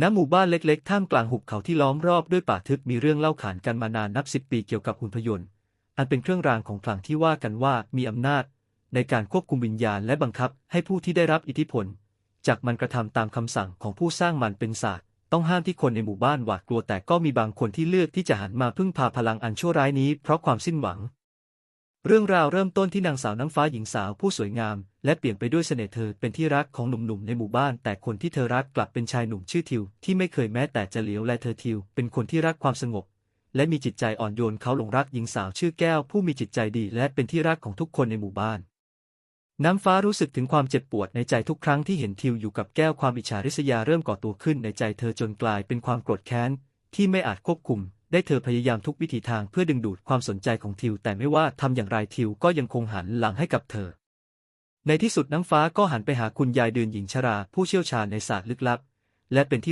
ณหมู่บ้านเล็กๆ ท่ามกลางหุบเขาที่ล้อมรอบด้วยป่าทึบมีเรื่องเล่าขานกันมานานนับสิบปีเกี่ยวกับหุ่นพยนต์ อันเป็นเครื่องรางของขลังที่ว่ากันว่ามีอำนาจ ในการควบคุมวิญญาณและบังคับให้ผู้ที่ได้รับอิทธิพล จากมันกระทำตามคำสั่งของผู้สร้างมันเป็นศาสตร์ต้องห้ามที่คนในหมู่บ้านหวาดกลัวแต่ก็มีบางคนที่เลือกที่จะหันมาพึ่งพาพลังอันชั่วร้ายนี้เพราะความสิ้นหวัง เรื่องราวเริ่มต้นที่นางสาวน้ำฟ้าหญิงสาวผู้สวยงาม และเปลี่ยนไปด้วยเสน่ห์เธอเป็นที่รักของหนุ่มๆในหมู่บ้าน แต่คนที่เธอรักกลับเป็นชายหนุ่มชื่อทิว ที่ไม่เคยแม้แต่จะเหลียวแลเธอทิว เป็นคนที่รักความสงบ และมีจิตใจอ่อนโยนเขาหลงรักหญิงสาวชื่อแก้ว ผู้มีจิตใจดี และเป็นที่รักของทุกคนในหมู่บ้าน น้ำฟ้ารู้สึกถึงความเจ็บปวดในใจทุกครั้งที่เห็นทิวอยู่กับแก้วความอิจฉาริษยาเริ่มก่อตัวขึ้นในใจเธอจนกลายเป็นความโกรธแค้นที่ไม่อาจควบคุม ได้เธอพยายามทุกวิถีทางเพื่อดึงดูดความสนใจของทิว แต่ไม่ว่าทำอย่างไรทิวก็ยังคงหันหลังให้กับเธอ ในที่สุดน้ำฟ้าก็หันไปหาคุณยายเดือนหญิงชรา ผู้เชี่ยวชาญในศาสตร์ลึกลับ และเป็นที่